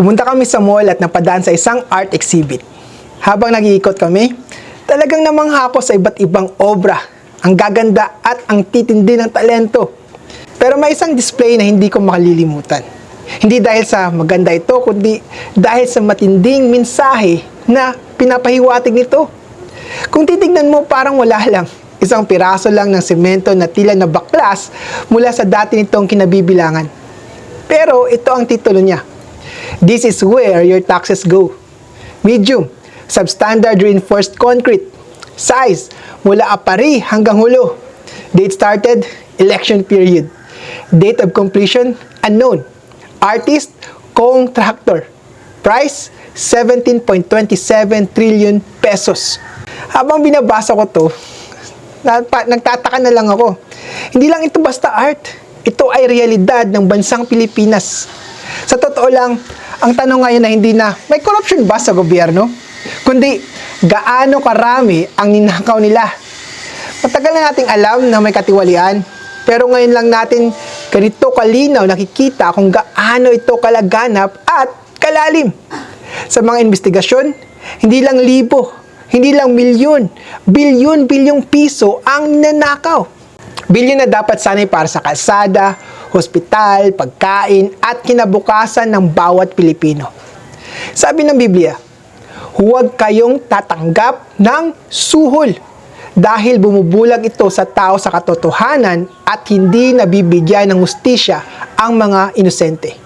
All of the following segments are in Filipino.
Pumunta kami sa mall at napadaan sa isang art exhibit. Habang nag-iikot kami, talagang namangha ako sa iba't ibang obra. Ang gaganda at ang titindi ng talento. Pero may isang display na hindi ko makalilimutan. Hindi dahil sa maganda ito, kundi dahil sa matinding mensahe na pinapahiwatig nito. Kung titignan mo, parang wala lang. Isang piraso lang ng semento na tila na baklas mula sa dati nitong kinabibilangan. Pero ito ang titulo niya. This is where your taxes go. Medium, substandard reinforced concrete. Size, mula apari hanggang hulo. Date started, election period. Date of completion, unknown. Artist, contractor. Price, 17.27 trillion pesos. Habang binabasa ko to, nagtataka na lang ako. Hindi lang ito basta art. Ito ay realidad ng bansang Pilipinas. Sa totoo lang, ang tanong ngayon na hindi na, may corruption ba sa gobyerno? Kundi, gaano karami ang ninakaw nila? Matagal na nating alam na may katiwalian, pero ngayon lang natin ganito kalinaw nakikita kung gaano ito kalaganap at kalalim. Sa mga investigasyon, hindi lang libo, hindi lang milyon, bilyon-bilyong piso ang nanakaw. Bilyon na dapat sanay para sa kalsada, hospital, pagkain, at kinabukasan ng bawat Pilipino. Sabi ng Biblia, huwag kayong tatanggap ng suhol dahil bumubulag ito sa tao sa katotohanan at hindi nabibigyan ng hustisya ang mga inosente.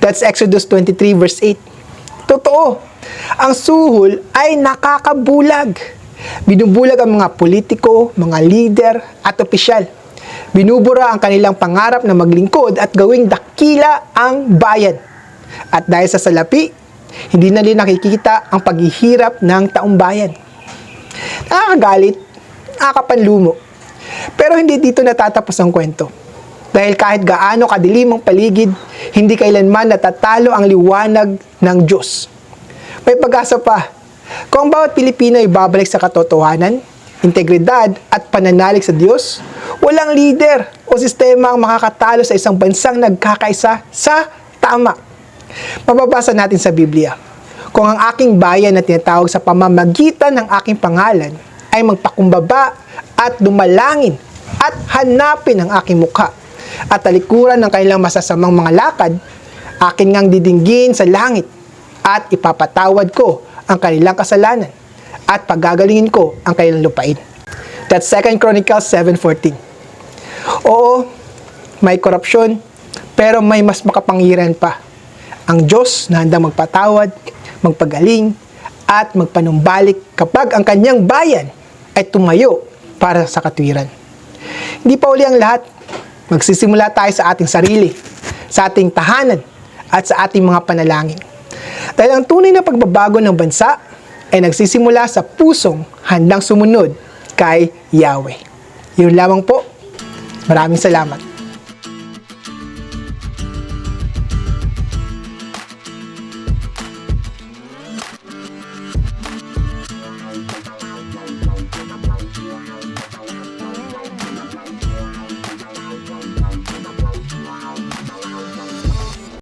That's Exodus 23 verse 8. Totoo, ang suhol ay nakakabulag. Binubulag ang mga politiko, mga leader at opisyal. Binubura ang kanilang pangarap na maglingkod at gawing dakila ang bayan. At dahil sa salapi, hindi na rin nakikita ang paghihirap ng taong bayan. Nakakagalit, nakakapanlumo. Pero hindi dito natatapos ang kwento. Dahil kahit gaano kadilim ang paligid, hindi kailanman natatalo ang liwanag ng Diyos. May pag-asa pa. Kung bawat Pilipino ay babalik sa katotohanan, integridad at pananalig sa Diyos, walang leader o sistema ang makakatalo sa isang bansang nagkakaisa sa tama. Mababasa natin sa Biblia, kung ang aking bayan na tinatawag sa pamamagitan ng aking pangalan ay magpakumbaba at dumalangin at hanapin ang aking mukha at talikuran ng kanilang masasamang mga lakad, akin ngang didinggin sa langit at ipapatawad ko ang kanilang kasalanan at pagagalingin ko ang kanilang lupain. That's 2 Chronicles 7.14 Oo, may korupsyon, pero may mas makapangyarihan pa. Ang Diyos na handang magpatawad, magpagaling, at magpanumbalik kapag ang kanyang bayan ay tumayo para sa katwiran. Hindi pa uli ang lahat. Magsisimula tayo sa ating sarili, sa ating tahanan, at sa ating mga panalangin. Dahil ang tunay na pagbabago ng bansa ay nagsisimula sa pusong handang sumunod kay Yahweh. Yun lamang po. Maraming salamat.